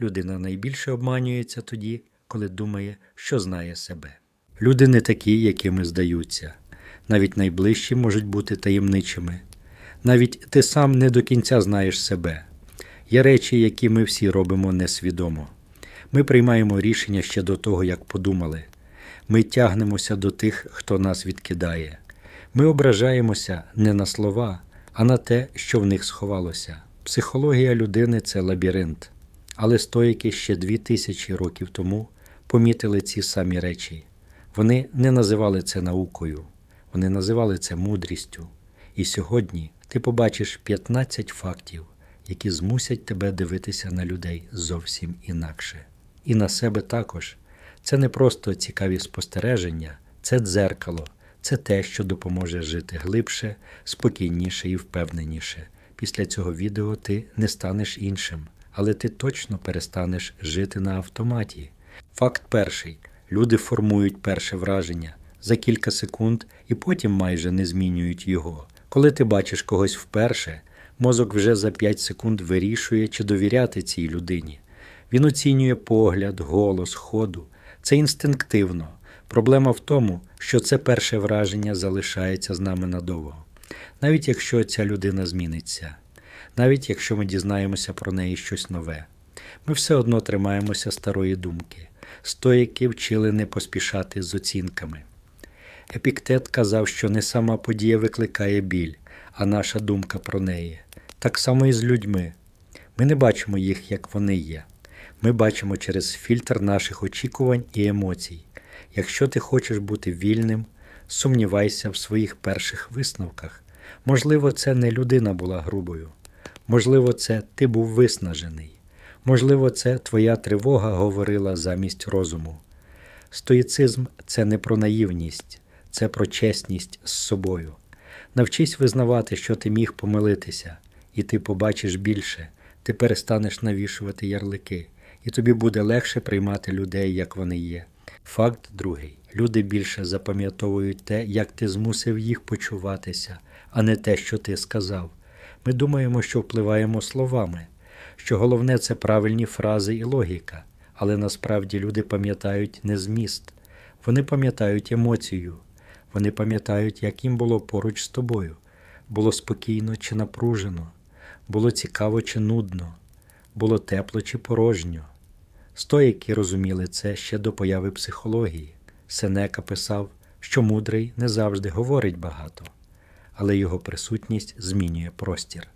Людина найбільше обманюється тоді, коли думає, що знає себе. Люди не такі, якими здаються. Навіть найближчі можуть бути таємничими. Навіть ти сам не до кінця знаєш себе. Є речі, які ми всі робимо несвідомо. Ми приймаємо рішення ще до того, як подумали. Ми тягнемося до тих, хто нас відкидає. Ми ображаємося не на слова, а на те, що в них сховалося. Психологія людини це лабіринт. Але стоїки ще дві тисячі років тому помітили ці самі речі. Вони не називали це наукою, вони називали це мудрістю. І сьогодні ти побачиш 15 фактів, які змусять тебе дивитися на людей зовсім інакше. І на себе також. Це не просто цікаві спостереження, це дзеркало, це те, що допоможе жити глибше, спокійніше і впевненіше. Після цього відео ти не станеш іншим, але ти точно перестанеш жити на автоматі. Факт перший: люди формують перше враження за кілька секунд і потім майже не змінюють його. Коли ти бачиш когось вперше, мозок вже за 5 секунд вирішує, чи довіряти цій людині. Він оцінює погляд, голос, ходу. Це інстинктивно. Проблема в тому, що це перше враження залишається з нами надовго. Навіть якщо ця людина зміниться, навіть якщо ми дізнаємося про неї щось нове, ми все одно тримаємося старої думки. Стоїки вчили не поспішати з оцінками. Епіктет казав, що не сама подія викликає біль, а наша думка про неї. Так само і з людьми. Ми не бачимо їх, як вони є. Ми бачимо через фільтр наших очікувань і емоцій. Якщо ти хочеш бути вільним, сумнівайся в своїх перших висновках. Можливо, це не людина була грубою. Можливо, це ти був виснажений. Можливо, це твоя тривога говорила замість розуму. Стоїцизм це не про наївність, це про чесність з собою. Навчись визнавати, що ти міг помилитися, і ти побачиш більше, ти перестанеш навішувати ярлики, і тобі буде легше приймати людей, як вони є. Факт другий: люди більше запам'ятовують те, як ти змусив їх почуватися, а не те, що ти сказав. Ми думаємо, що впливаємо словами, що головне це правильні фрази і логіка, але насправді люди пам'ятають не зміст, вони пам'ятають емоцію, вони пам'ятають, як їм було поруч з тобою, було спокійно чи напружено, було цікаво чи нудно, було тепло чи порожньо. Стоїки розуміли це ще до появи психології. Сенека писав, що мудрий не завжди говорить багато, але його присутність змінює простір,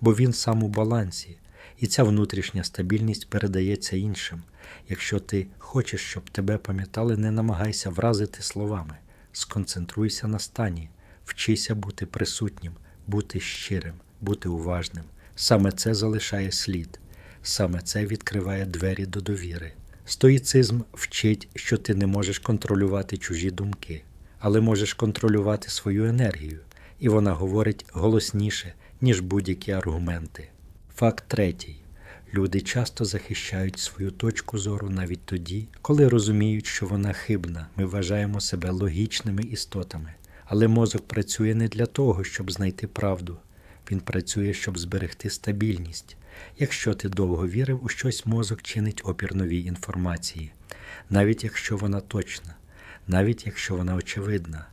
бо він сам у балансі, і ця внутрішня стабільність передається іншим. Якщо ти хочеш, щоб тебе пам'ятали, не намагайся вразити словами, сконцентруйся на стані, вчися бути присутнім, бути щирим, бути уважним. Саме це залишає слід. Саме це відкриває двері до довіри. Стоїцизм вчить, що ти не можеш контролювати чужі думки, але можеш контролювати свою енергію, і вона говорить голосніше, ніж будь-які аргументи. Факт третій. Люди часто захищають свою точку зору навіть тоді, коли розуміють, що вона хибна. Ми вважаємо себе логічними істотами. Але мозок працює не для того, щоб знайти правду. Він працює, щоб зберегти стабільність. Якщо ти довго вірив у щось, мозок чинить опір новій інформації, навіть якщо вона точна, навіть якщо вона очевидна.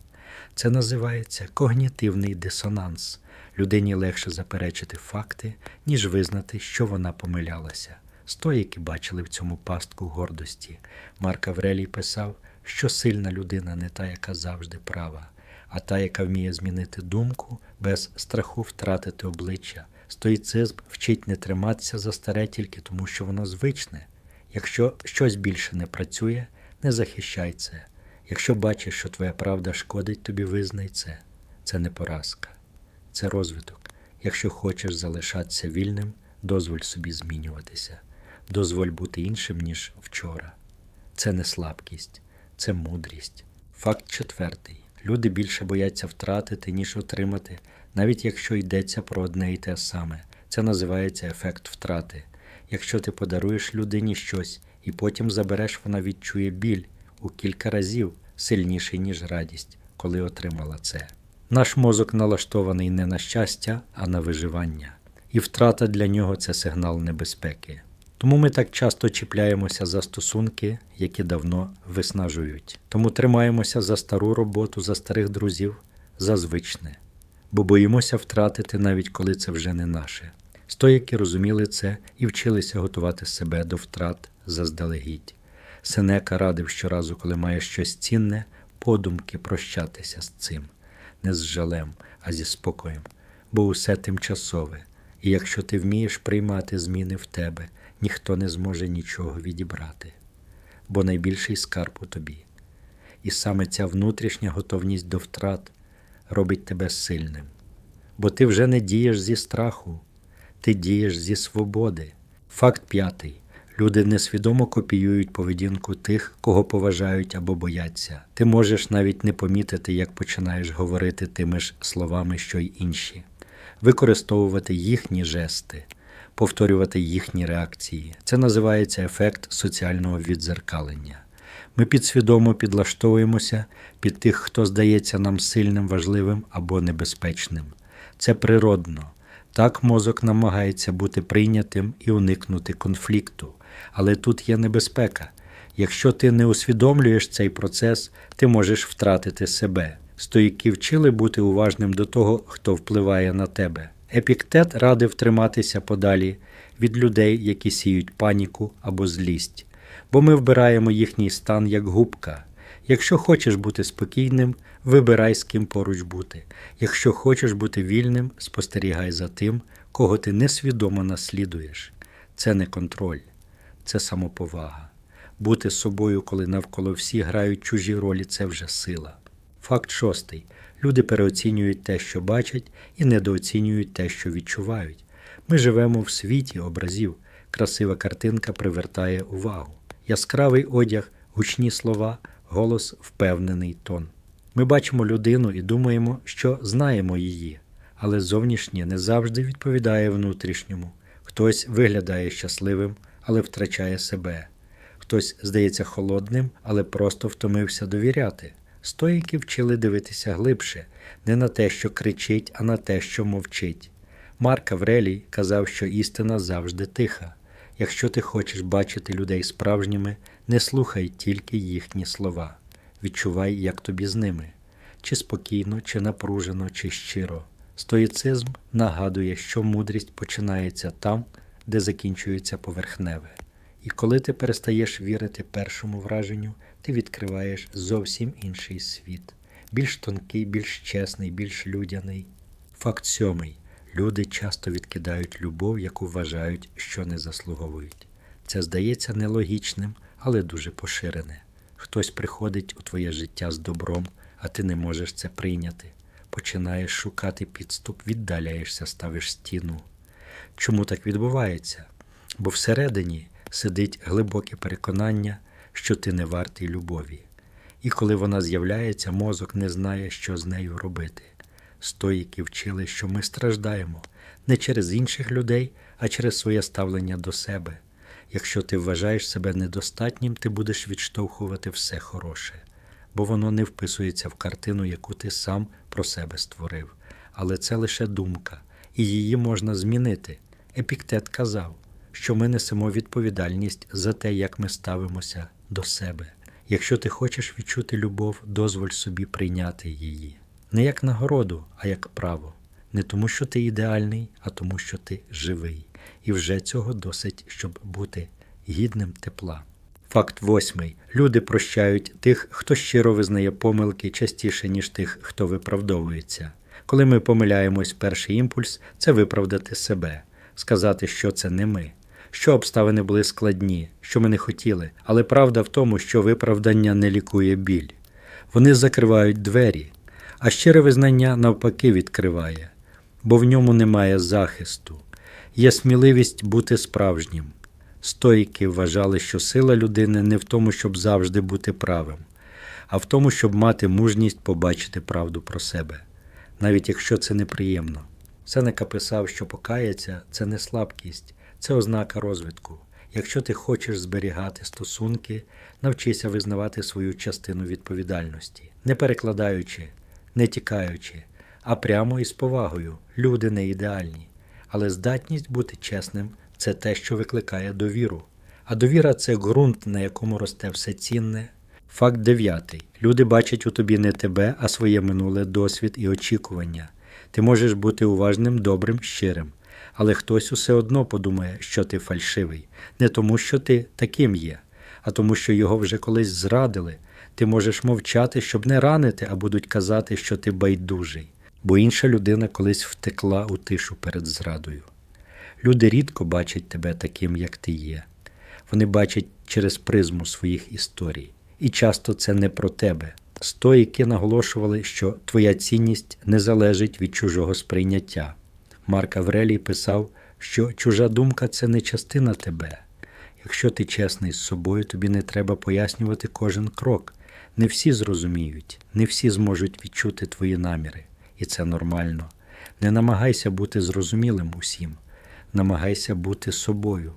Це називається когнітивний дисонанс. Людині легше заперечити факти, ніж визнати, що вона помилялася. Стоїки бачили в цьому пастку гордості. Марк Аврелій писав, що сильна людина не та, яка завжди права, а та, яка вміє змінити думку без страху втратити обличчя. Стоїцизм вчить не триматися за старе тільки тому, що воно звичне. Якщо щось більше не працює, не захищай це. Якщо бачиш, що твоя правда шкодить тобі, визнай це. Це не поразка, це розвиток. Якщо хочеш залишатися вільним, дозволь собі змінюватися, дозволь бути іншим, ніж вчора. Це не слабкість, це мудрість. Факт четвертий. Люди більше бояться втратити, ніж отримати, навіть якщо йдеться про одне і те саме. Це називається ефект втрати. Якщо ти подаруєш людині щось і потім забереш, вона відчує біль у кілька разів сильніший, ніж радість, коли отримала це. Наш мозок налаштований не на щастя, а на виживання, і втрата для нього це сигнал небезпеки. Тому ми так часто чіпляємося за стосунки, які давно виснажують. Тому тримаємося за стару роботу, за старих друзів, за звичне, бо боїмося втратити, навіть коли це вже не наше. Стоїки розуміли це і вчилися готувати себе до втрат заздалегідь. Сенека радив щоразу, коли має щось цінне, подумки прощатися з цим, не з жалем, а зі спокоєм, бо усе тимчасове, і якщо ти вмієш приймати зміни в тебе, ніхто не зможе нічого відібрати, бо найбільший скарб у тобі. І саме ця внутрішня готовність до втрат робить тебе сильним, бо ти вже не дієш зі страху, ти дієш зі свободи. Факт п'ятий. Люди несвідомо копіюють поведінку тих, кого поважають або бояться. Ти можеш навіть не помітити, як починаєш говорити тими ж словами, що й інші, використовувати їхні жести, повторювати їхні реакції. Це називається ефект соціального відзеркалення. Ми підсвідомо підлаштовуємося під тих, хто здається нам сильним, важливим або небезпечним. Це природно. Так мозок намагається бути прийнятим і уникнути конфлікту. Але тут є небезпека. Якщо ти не усвідомлюєш цей процес, ти можеш втратити себе. Стоїки вчили бути уважним до того, хто впливає на тебе. Епіктет радив триматися подалі від людей, які сіють паніку або злість, бо ми вбираємо їхній стан як губка. Якщо хочеш бути спокійним, вибирай з ким поруч бути. Якщо хочеш бути вільним, спостерігай за тим, кого ти несвідомо наслідуєш. Це не контроль, це самоповага. Бути собою, коли навколо всі грають чужі ролі, це вже сила. Факт шостий. Люди переоцінюють те, що бачать, і недооцінюють те, що відчувають. Ми живемо в світі образів. Красива картинка привертає увагу. Яскравий одяг, гучні слова, голос, впевнений тон. Ми бачимо людину і думаємо, що знаємо її, але зовнішнє не завжди відповідає внутрішньому. Хтось виглядає щасливим, але втрачає себе. Хтось здається холодним, але просто втомився довіряти. Стоїки вчили дивитися глибше, не на те, що кричить, а на те, що мовчить. Марк Аврелій казав, що істина завжди тиха. Якщо ти хочеш бачити людей справжніми, не слухай тільки їхні слова. Відчувай, як тобі з ними, чи спокійно, чи напружено, чи щиро. Стоїцизм нагадує, що мудрість починається там, де закінчується поверхневе. І коли ти перестаєш вірити першому враженню, ти відкриваєш зовсім інший світ, більш тонкий, більш чесний, більш людяний. Факт сьомий. Люди часто відкидають любов, яку вважають, що не заслуговують. Це здається нелогічним, але дуже поширене. Хтось приходить у твоє життя з добром, а ти не можеш це прийняти. Починаєш шукати підступ, віддаляєшся, ставиш стіну. Чому так відбувається? Бо всередині сидить глибоке переконання, що ти не вартий любові. І коли вона з'являється, мозок не знає, що з нею робити. Стоїки вчили, що ми страждаємо не через інших людей, а через своє ставлення до себе. Якщо ти вважаєш себе недостатнім, ти будеш відштовхувати все хороше, бо воно не вписується в картину, яку ти сам про себе створив. Але це лише думка, і її можна змінити. Епіктет казав, що ми несемо відповідальність за те, як ми ставимося до себе. Якщо ти хочеш відчути любов, дозволь собі прийняти її. Не як нагороду, а як право. Не тому, що ти ідеальний, а тому, що ти живий. І вже цього досить, щоб бути гідним тепла. Факт восьмий. Люди прощають тих, хто щиро визнає помилки частіше, ніж тих, хто виправдовується. Коли ми помиляємось, перший імпульс це виправдати себе, сказати, що це не ми, що обставини були складні, що ми не хотіли, але правда в тому, що виправдання не лікує біль. Вони закривають двері, а щире визнання навпаки відкриває, бо в ньому немає захисту, є сміливість бути справжнім. Стоїки вважали, що сила людини не в тому, щоб завжди бути правим, а в тому, щоб мати мужність побачити правду про себе, навіть якщо це неприємно. Сенека писав, що покаяться це не слабкість, це ознака розвитку. Якщо ти хочеш зберігати стосунки, навчися визнавати свою частину відповідальності, не перекладаючи, не тікаючи, а прямо і з повагою. Люди не ідеальні, але здатність бути чесним це те, що викликає довіру. А довіра це ґрунт, на якому росте все цінне. Факт дев'ятий. Люди бачать у тобі не тебе, а своє минуле досвід і очікування. Ти можеш бути уважним, добрим, щирим, але хтось усе одно подумає, що ти фальшивий, не тому, що ти таким є, а тому, що його вже колись зрадили. Ти можеш мовчати, щоб не ранити, а будуть казати, що ти байдужий, бо інша людина колись втекла у тишу перед зрадою. Люди рідко бачать тебе таким, як ти є. Вони бачать через призму своїх історій. І часто це не про тебе. Стоїки наголошували, що твоя цінність не залежить від чужого сприйняття. Марк Аврелій писав, що чужа думка це не частина тебе. Якщо ти чесний з собою, тобі не треба пояснювати кожен крок. Не всі зрозуміють, не всі зможуть відчути твої наміри, і це нормально. Не намагайся бути зрозумілим усім, намагайся бути собою.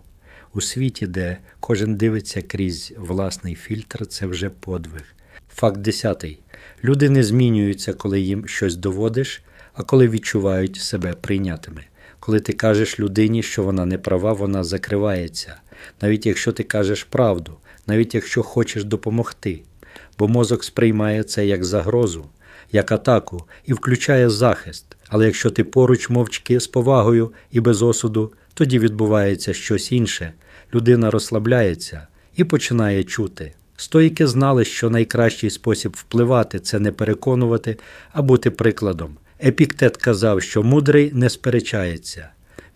У світі, де кожен дивиться крізь власний фільтр, це вже подвиг. Факт десятий. Люди не змінюються, коли їм щось доводиш, а коли відчувають себе прийнятими. Коли ти кажеш людині, що вона не права, вона закривається, навіть якщо ти кажеш правду, навіть якщо хочеш допомогти. Бо мозок сприймає це як загрозу, як атаку і включає захист. Але якщо ти поруч мовчки з повагою і без осуду, тоді відбувається щось інше. Людина розслабляється і починає чути. Стоїки знали, що найкращий спосіб впливати це не переконувати, а бути прикладом. Епіктет казав, що мудрий не сперечається.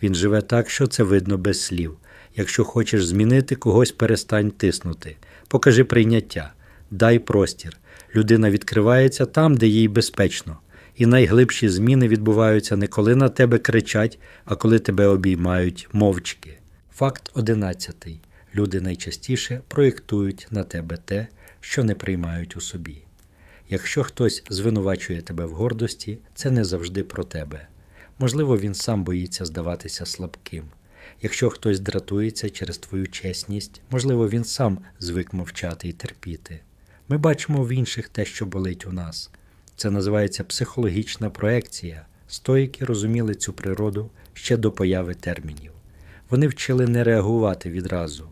Він живе так, що це видно без слів. Якщо хочеш змінити когось, перестань тиснути. Покажи прийняття, дай простір. Людина відкривається там, де їй безпечно. І найглибші зміни відбуваються не коли на тебе кричать, а коли тебе обіймають мовчки. Факт одинадцятий. Люди найчастіше проєктують на тебе те, що не приймають у собі. Якщо хтось звинувачує тебе в гордості, це не завжди про тебе. Можливо, він сам боїться здаватися слабким. Якщо хтось дратується через твою чесність, можливо, він сам звик мовчати і терпіти. Ми бачимо в інших те, що болить у нас. Це називається психологічна проекція. Стоїки розуміли цю природу ще до появи термінів. Вони вчили не реагувати відразу.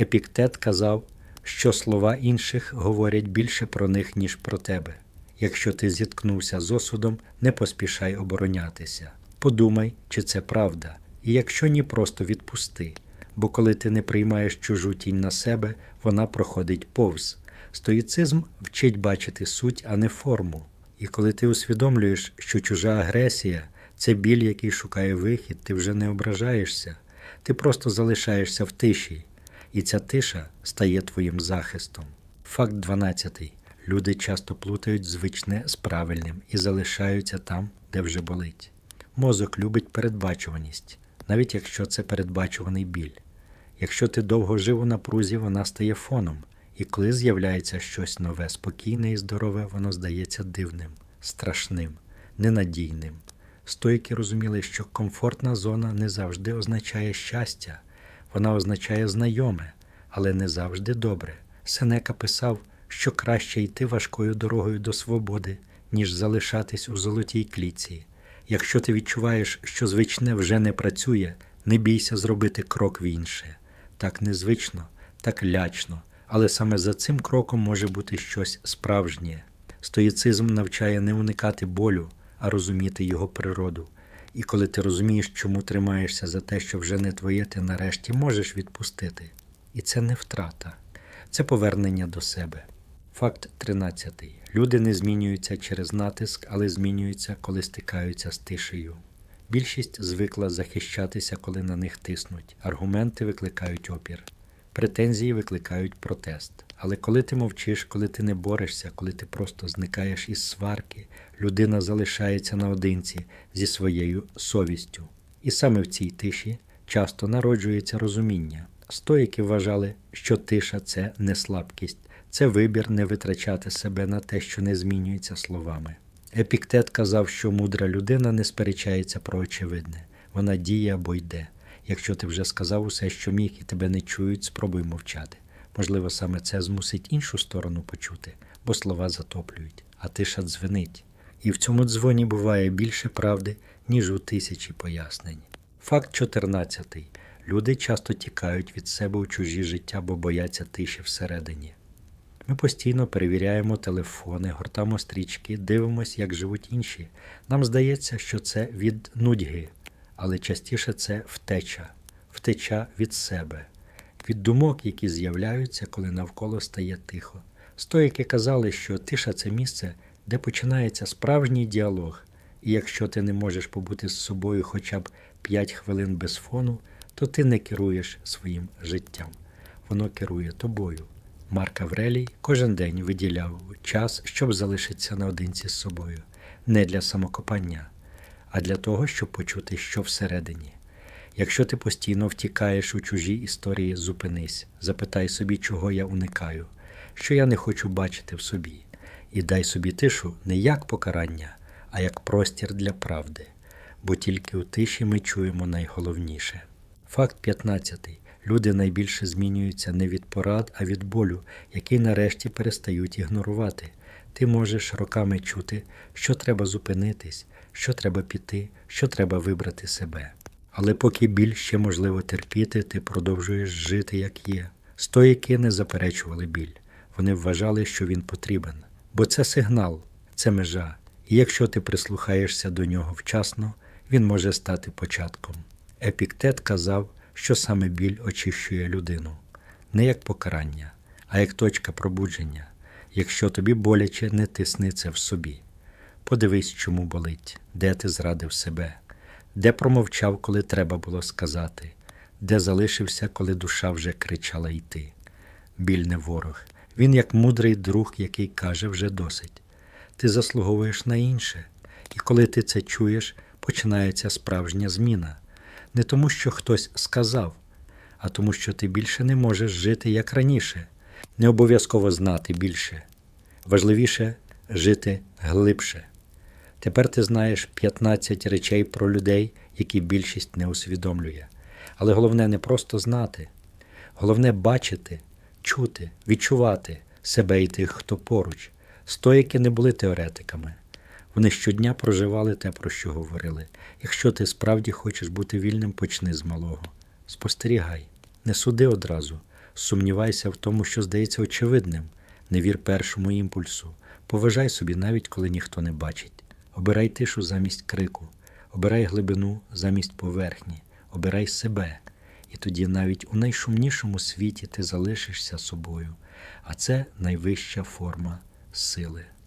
Епіктет казав, що слова інших говорять більше про них, ніж про тебе. Якщо ти зіткнувся з осудом, не поспішай оборонятися. Подумай, чи це правда, і якщо ні, просто відпусти. Бо коли ти не приймаєш чужу тінь на себе, вона проходить повз. Стоїцизм вчить бачити суть, а не форму. І коли ти усвідомлюєш, що чужа агресія це біль, який шукає вихід, ти вже не ображаєшся, ти просто залишаєшся в тиші, і ця тиша стає твоїм захистом. Факт 12. Люди часто плутають звичне з правильним і залишаються там, де вже болить. Мозок любить передбачуваність, навіть якщо це передбачуваний біль. Якщо ти довго жив у напрузі, вона стає фоном, і коли з'являється щось нове, спокійне і здорове, воно здається дивним, страшним, ненадійним. Стойки розуміли, що комфортна зона не завжди означає щастя, вона означає знайоме, але не завжди добре. Сенека писав, що краще йти важкою дорогою до свободи, ніж залишатись у золотій клітці. Якщо ти відчуваєш, що звичне вже не працює, не бійся зробити крок в інше. Так незвично, так лячно, але саме за цим кроком може бути щось справжнє. Стоїцизм навчає не уникати болю, а розуміти його природу. І коли ти розумієш, чому тримаєшся за те, що вже не твоє, ти нарешті можеш відпустити. І це не втрата, це повернення до себе. Факт 13. Люди не змінюються через натиск, але змінюються, коли стикаються з тишею. Більшість звикла захищатися, коли на них тиснуть. Аргументи викликають опір, претензії викликають протест. Але коли ти мовчиш, коли ти не борешся, коли ти просто зникаєш із сварки, людина залишається наодинці зі своєю совістю. І саме в цій тиші часто народжується розуміння. Стоїки вважали, що тиша це не слабкість, це вибір не витрачати себе на те, що не змінюється словами. Епіктет казав, що мудра людина не сперечається про очевидне, вона діє або йде. Якщо ти вже сказав усе, що міг, і тебе не чують, спробуй мовчати. Можливо, саме це змусить іншу сторону почути, бо слова затоплюють, а тиша дзвенить. І в цьому дзвоні буває більше правди, ніж у тисячі пояснень. Факт 14. Люди часто тікають від себе у чужі життя, бо бояться тиші всередині. Ми постійно перевіряємо телефони, гортаємо стрічки, дивимося, як живуть інші. Нам здається, що це від нудьги, але частіше це втеча, втеча від себе, від думок, які з'являються, коли навколо стає тихо. Стоїки казали, що тиша це місце, де починається справжній діалог, і якщо ти не можеш побути з собою хоча б 5 хвилин без фону, то ти не керуєш своїм життям. Воно керує тобою. Марк Аврелій кожен день виділяв час, щоб залишитися наодинці з собою, не для самокопання, а для того, щоб почути, що всередині. Якщо ти постійно втікаєш у чужі історії, зупинись, запитай собі, чого я уникаю, що я не хочу бачити в собі, і дай собі тишу не як покарання, а як простір для правди, бо тільки у тиші ми чуємо найголовніше. Факт 15. Люди найбільше змінюються не від порад, а від болю, який нарешті перестають ігнорувати. Ти можеш роками чути, що треба зупинитись, що треба піти, що треба вибрати себе. Але поки біль ще можливо терпіти, ти продовжуєш жити, як є. Стоїки не заперечували біль. Вони вважали, що він потрібен. Бо це сигнал, це межа. І якщо ти прислухаєшся до нього вчасно, він може стати початком. Епіктет казав, що саме біль очищує людину, не як покарання, а як точка пробудження. Якщо тобі боляче, не тисни це в собі. Подивись, чому болить, де ти зрадив себе, де промовчав, коли треба було сказати, де залишився, коли душа вже кричала йти. Біль не ворог, він як мудрий друг, який каже вже досить. Ти заслуговуєш на інше, і коли ти це чуєш, починається справжня зміна. Не тому, що хтось сказав, а тому, що ти більше не можеш жити як раніше, не обов'язково знати більше. Важливіше жити глибше. Тепер ти знаєш 15 речей про людей, які більшість не усвідомлює. Але головне не просто знати, головне бачити, чути, відчувати себе і тих, хто поруч. Стоїки не були теоретиками. Вони щодня проживали те, про що говорили. Якщо ти справді хочеш бути вільним, почни з малого. Спостерігай, не суди одразу, сумнівайся в тому, що здається очевидним. Не вір першому імпульсу. Поважай собі, навіть коли ніхто не бачить. Обирай тишу замість крику, обирай глибину замість поверхні, обирай себе. І тоді навіть у найшумнішому світі ти залишишся собою. А це найвища форма сили.